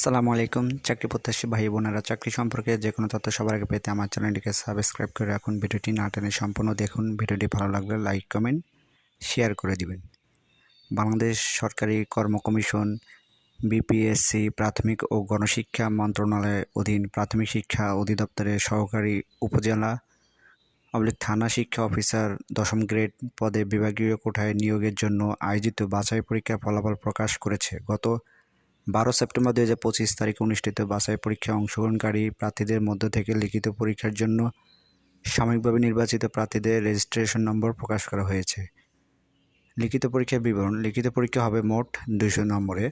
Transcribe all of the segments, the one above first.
আসসালামু আলাইকুম। চাকরি প্রত্যাশী ভাই বোনেরা, চাকরি সম্পর্কে যে কোনো তথ্য সবার আগে পেতে আমার চ্যানেলটিকে সাবস্ক্রাইব করে রাখুন। ভিডিওটি না টেনে সম্পূর্ণ দেখুন। ভিডিওটি ভালো লাগলে লাইক কমেন্ট শেয়ার করে দিবেন। বাংলাদেশ সরকারি কর্ম কমিশন বিপিএসসি প্রাথমিক ও গণশিক্ষা মন্ত্রণালয়ের অধীন প্রাথমিক শিক্ষা অধিদপ্তরের সহকারী উপজেলা অবলিক থানা শিক্ষা অফিসার দশম গ্রেড পদে বিভাগীয় কোঠায় নিয়োগের জন্য আয়োজিত বাছাই পরীক্ষার ফলাফল প্রকাশ করেছে। গত বারো সেপ্টেম্বর দু হাজার পঁচিশ তারিখে অনুষ্ঠিত বাছাই পরীক্ষায় অংশগ্রহণকারী প্রার্থীদের মধ্য থেকে লিখিত পরীক্ষার জন্য সাময়িকভাবে নির্বাচিত প্রার্থীদের রেজিস্ট্রেশন নম্বর প্রকাশ করা হয়েছে। লিখিত পরীক্ষার বিবরণ, লিখিত পরীক্ষা হবে মোট দুইশো নম্বরে।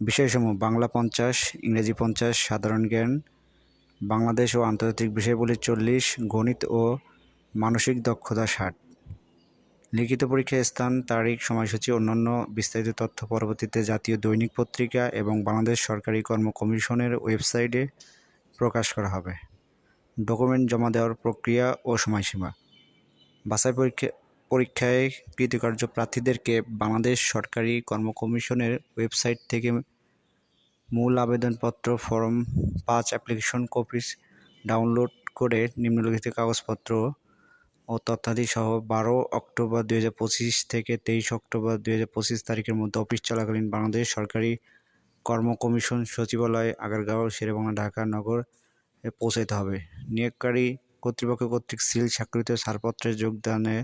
বিষয়সমূহ, বাংলা পঞ্চাশ, ইংরেজি পঞ্চাশ, সাধারণ জ্ঞান, বাংলাদেশ ও আন্তর্জাতিক বিষয়গুলি চল্লিশ, গণিত ও মানসিক দক্ষতা ষাট। লিখিত পরীক্ষার স্থান, তারিখ, সময়সূচি, অন্যান্য বিস্তারিত তথ্য পরবর্তীতে জাতীয় দৈনিক পত্রিকা এবং বাংলাদেশ সরকারি কর্ম কমিশনের ওয়েবসাইটে প্রকাশ করা হবে। ডকুমেন্ট জমা দেওয়ার প্রক্রিয়া ও সময়সীমা। বাছাই পরীক্ষা, পরীক্ষায় কৃতকার্য প্রার্থীদেরকে বাংলাদেশ সরকারি কর্ম কমিশনের ওয়েবসাইট থেকে মূল আবেদনপত্র, ফর্ম, পাঁচ অ্যাপ্লিকেশন কপিস ডাউনলোড করে নিম্নলিখিত কাগজপত্র ও তথ্যাদি সহ বারো অক্টোবর দুই হাজার পঁচিশ থেকে তেইশ অক্টোবর দুই হাজার পঁচিশ তারিখের মধ্যে অফিস চলাকালীন বাংলাদেশ সরকারি কর্ম কমিশন সচিবালয়, আগারগাঁও, শেরেবাংলা, ঢাকা নগর পৌঁছাতে হবে। নিয়োগকারী কর্তৃপক্ষ কর্তৃক সিল স্বাক্ষরিত ছাড়পত্রে যোগদানের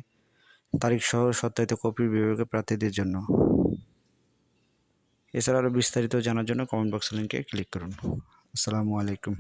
তারিখ সহ সত্যায়িত কপি বিভাগের প্রার্থীদের জন্য। এছাড়া আরও বিস্তারিত জানার জন্য কমেন্ট বক্স লিঙ্কে ক্লিক করুন। আসসালামু আলাইকুম।